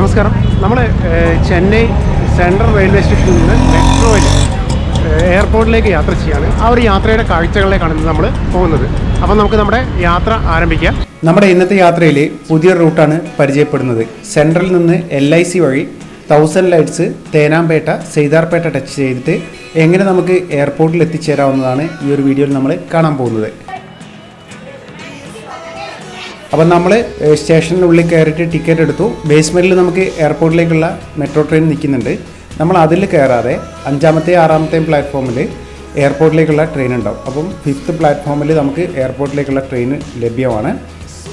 നമസ്കാരം. നമ്മൾ Chennai central railway സ്റ്റേഷനിൽ നിന്ന് മെട്രോയിൽ എയർപോർട്ടിലേക്ക് യാത്ര ചെയ്യാണ്. ആ ഒരു യാത്രയുടെ കാഴ്ചകളിലേക്കാണ് നമ്മൾ പോകുന്നത്. അപ്പം നമുക്ക് നമ്മുടെ യാത്ര ആരംഭിക്കാം. നമ്മുടെ ഇന്നത്തെ യാത്രയിൽ പുതിയ റൂട്ടാണ് പരിചയപ്പെടുന്നത്. സെൻട്രലിൽ നിന്ന് എൽ ഐ സി വഴി thousand lights Teynampet Saidapet touch ചെയ്തിട്ട് എങ്ങനെ നമുക്ക് എയർപോർട്ടിൽ എത്തിച്ചേരാവുന്നതാണ് ഈ ഒരു വീഡിയോയിൽ നമ്മൾ കാണാൻ പോകുന്നത്. അപ്പം നമ്മൾ സ്റ്റേഷനുള്ളിൽ കയറിയിട്ട് ടിക്കറ്റ് എടുത്തു. ബേസ്മെന്റിൽ നമുക്ക് എയർപോർട്ടിലേക്കുള്ള മെട്രോ ട്രെയിൻ നിൽക്കുന്നുണ്ട്. നമ്മൾ അതിൽ കയറാതെ അഞ്ചാമത്തെ ആറാമത്തെയും പ്ലാറ്റ്ഫോമിൽ എയർപോർട്ടിലേക്കുള്ള ട്രെയിൻ ഉണ്ടാവും. അപ്പം ഫിഫ്ത്ത് പ്ലാറ്റ്ഫോമിൽ നമുക്ക് എയർപോർട്ടിലേക്കുള്ള ട്രെയിൻ ലഭ്യമാണ്.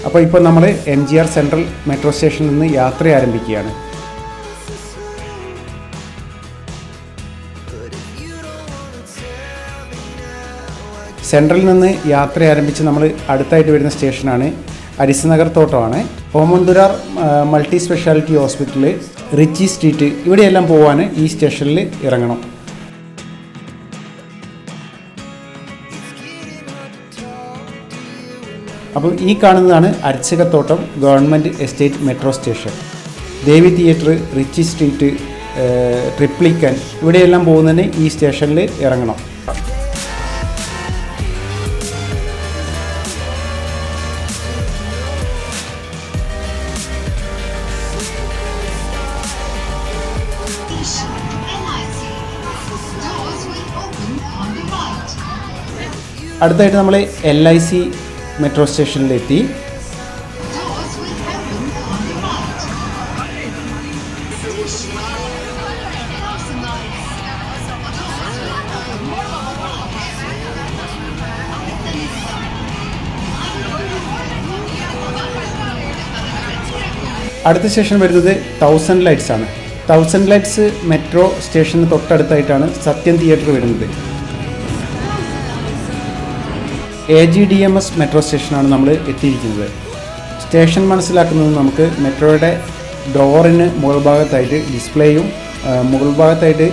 അപ്പോൾ ഇപ്പോൾ നമ്മൾ M G R central metro സ്റ്റേഷനിൽ നിന്ന് യാത്ര ആരംഭിക്കുകയാണ്. സെൻട്രലിൽ നിന്ന് യാത്ര ആരംഭിച്ച് നമ്മൾ അടുത്തായിട്ട് വരുന്ന സ്റ്റേഷനാണ് അരിസനഗർ തോട്ടമാണ്. Omandurar multi speciality hospital Ritchie street ഇവിടെയെല്ലാം പോകാൻ ഈ സ്റ്റേഷനിൽ ഇറങ്ങണം. അപ്പം ഈ കാണുന്നതാണ് അരിച്ചകത്തോട്ടം government estate metro station. Devi theatre Ritchie street Triplicane ഇവിടെയെല്ലാം പോകുന്നതിന് ഈ സ്റ്റേഷനിൽ ഇറങ്ങണം. അടുത്തായിട്ട് നമ്മൾ എൽ ഐ സി മെട്രോ സ്റ്റേഷനിലെത്തി. അടുത്ത സ്റ്റേഷൻ വരുന്നത് തൗസൻഡ് ലൈറ്റ്സ് ആണ് തൗസൻഡ് ലൈറ്റ്സ് മെട്രോ സ്റ്റേഷന് തൊട്ടടുത്തായിട്ടാണ് സത്യം തിയേറ്റർ വരുന്നത് A G D M S metro സ്റ്റേഷനാണ് നമ്മൾ എത്തിയിരിക്കുന്നത്. സ്റ്റേഷൻ മനസ്സിലാക്കുന്നത് നമുക്ക് മെട്രോയുടെ ഡോറിന് മുകൾ ഭാഗത്തായിട്ട് ഡിസ്പ്ലേയും മുകൾ ഭാഗത്തായിട്ട്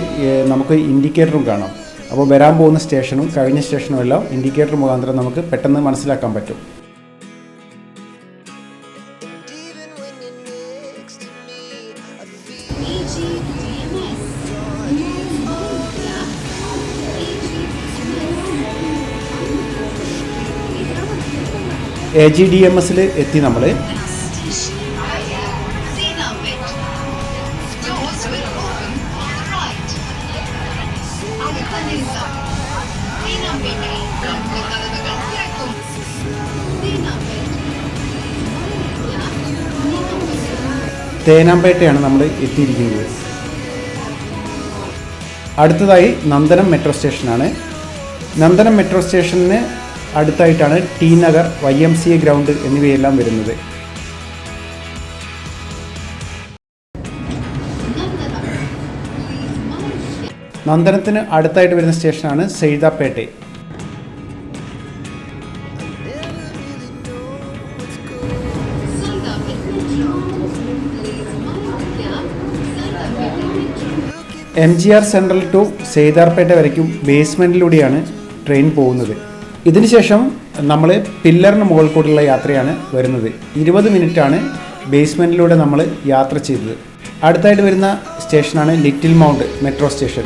നമുക്ക് ഇൻഡിക്കേറ്ററും കാണാം. അപ്പോൾ വരാൻ പോകുന്ന സ്റ്റേഷനും കഴിഞ്ഞ സ്റ്റേഷനും എല്ലാം ഇൻഡിക്കേറ്റർ മുഖാന്തരം നമുക്ക് പെട്ടെന്ന് മനസ്സിലാക്കാൻ പറ്റും. എ ജി ഡി എം എസിൽ എത്തി നമ്മൾ. തേനാമ്പേട്ടയാണ് നമ്മൾ എത്തിയിരിക്കുന്നത് അടുത്തതായി നന്ദനം മെട്രോ സ്റ്റേഷനാണ് നന്ദനം മെട്രോ സ്റ്റേഷന് അടുത്തായിട്ടാണ് T Nagar Y M C A ground എന്നിവയെല്ലാം വരുന്നത് നന്ദനത്തിന് അടുത്തായിട്ട് വരുന്ന സ്റ്റേഷനാണ് Saidapet. M G R central to Saidapet വരയ്ക്കും ബേസ്മെന്റിലൂടെയാണ് ട്രെയിൻ പോകുന്നത് ഇതിനുശേഷം നമ്മൾ പില്ലറിന് മുകൾ കൂടിയുള്ള യാത്രയാണ് വരുന്നത്. ഇരുപത് മിനിറ്റാണ് ബേസ്മെന്റിലൂടെ നമ്മൾ യാത്ര ചെയ്തത്. അടുത്തായിട്ട് വരുന്ന സ്റ്റേഷനാണ് little mount metro station.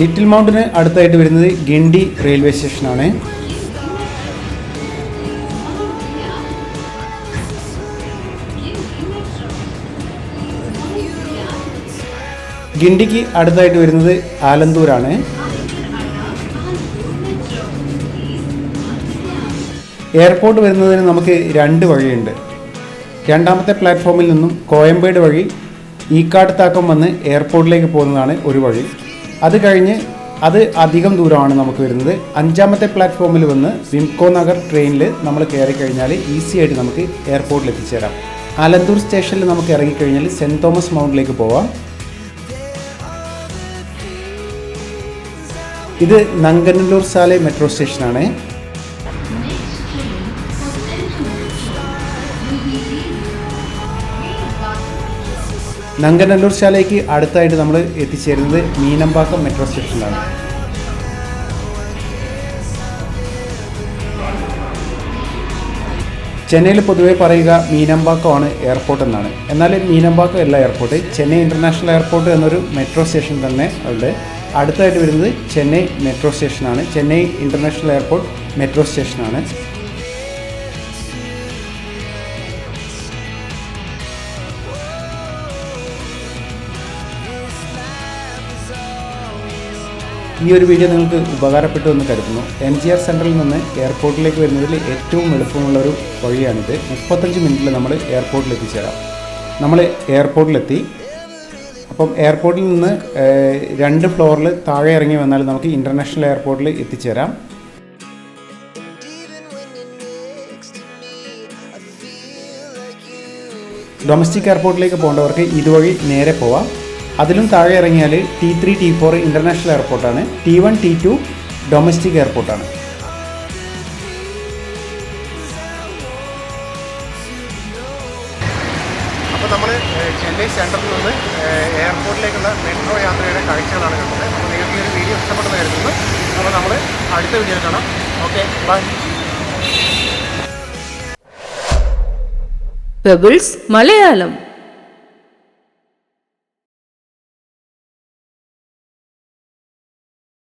Little മൗണ്ടിന് അടുത്തായിട്ട് വരുന്നത് ഗിണ്ടി റെയിൽവേ സ്റ്റേഷനാണ്. ഗിണ്ടിക്ക് അടുത്തായിട്ട് വരുന്നത് ആലന്തൂരാണ്. എയർപോർട്ട് വരുന്നതിന് നമുക്ക് രണ്ട് വഴിയുണ്ട്. രണ്ടാമത്തെ പ്ലാറ്റ്ഫോമിൽ നിന്നും കോയമ്പേട് വഴി ഈ താക്കം വന്ന് എയർപോർട്ടിലേക്ക് പോകുന്നതാണ് ഒരു വഴി. അത് കഴിഞ്ഞ് അത് അധികം ദൂരമാണ് നമുക്ക് വരുന്നത്. അഞ്ചാമത്തെ പ്ലാറ്റ്ഫോമിൽ വന്ന് സിംകോ നഗർ ട്രെയിനിൽ നമ്മൾ കയറി കഴിഞ്ഞാൽ ഈസി ആയിട്ട് നമുക്ക് എയർപോർട്ടിൽ എത്തിച്ചേരാം ആലന്തൂർ സ്റ്റേഷനിൽ നമുക്ക് ഇറങ്ങിക്കഴിഞ്ഞാൽ സെന്റ് തോമസ് മൗണ്ടിലേക്ക് പോവാം. ഇത് നങ്കനല്ലൂർ സാലെ മെട്രോ സ്റ്റേഷനാണ്. നങ്കനല്ലൂർ ശാലയ്ക്ക് അടുത്തായിട്ട് നമ്മൾ എത്തിച്ചേരുന്നത് മീനമ്പാക്കം മെട്രോ സ്റ്റേഷനിലാണ്. ചെന്നൈയിൽ പൊതുവേ പറയുക മീനമ്പാക്കമാണ് എയർപോർട്ട് എന്നാണ്. എന്നാൽ മീനമ്പാക്കം അല്ല എയർപോർട്ട്. ചെന്നൈ ഇന്റർനാഷണൽ എയർപോർട്ട് എന്നൊരു മെട്രോ സ്റ്റേഷൻ തന്നെ അവിടെ അടുത്തായിട്ട് വരുന്നത് ചെന്നൈ മെട്രോ സ്റ്റേഷനാണ്. ചെന്നൈ ഇന്റർനാഷണൽ എയർപോർട്ട് മെട്രോ സ്റ്റേഷനാണ്. ഈ ഒരു വീഡിയോ നിങ്ങൾക്ക് ഉപകാരപ്പെട്ടു എന്ന് കരുതുന്നു. എം ജി ആർ സെന്ററിൽ നിന്ന് എയർപോർട്ടിലേക്ക് വരുന്നതിൽ ഏറ്റവും എളുപ്പമുള്ള ഒരു വഴിയാണിത്. മുപ്പത്തഞ്ച് മിനിറ്റിൽ നമ്മൾ എയർപോർട്ടിൽ എത്തിച്ചേരാം. നമ്മൾ എയർപോർട്ടിലെത്തി. അപ്പം എയർപോർട്ടിൽ നിന്ന് രണ്ട് ഫ്ലോറിൽ താഴെ ഇറങ്ങി വന്നാൽ നമുക്ക് ഇന്റർനാഷണൽ എയർപോർട്ടിൽ എത്തിച്ചേരാം ഡൊമസ്റ്റിക് എയർപോർട്ടിലേക്ക് പോകേണ്ടവർക്ക് ഇതുവഴി നേരെ പോവാം. അതിലും താഴെ ഇറങ്ങിയാൽ T three T four international എയർപോർട്ടാണ്. T one T two domestic എയർപോർട്ടാണ്. Chennai സെന്ററിൽ നിന്ന് എയർപോർട്ടിലേക്കുള്ള മെട്രോ യാത്രയുടെ കാഴ്ചകളാണ് കണ്ടത്. അപ്പോൾ നിങ്ങൾക്ക് ഈ ഒരു വീഡിയോ ഇഷ്ടപ്പെട്ടെന്ന് കരുതുന്നു അപ്പോൾ നമ്മൾ അടുത്ത വീഡിയോ കാണാം. Okay bye. പെബിൾസ് മലയാളം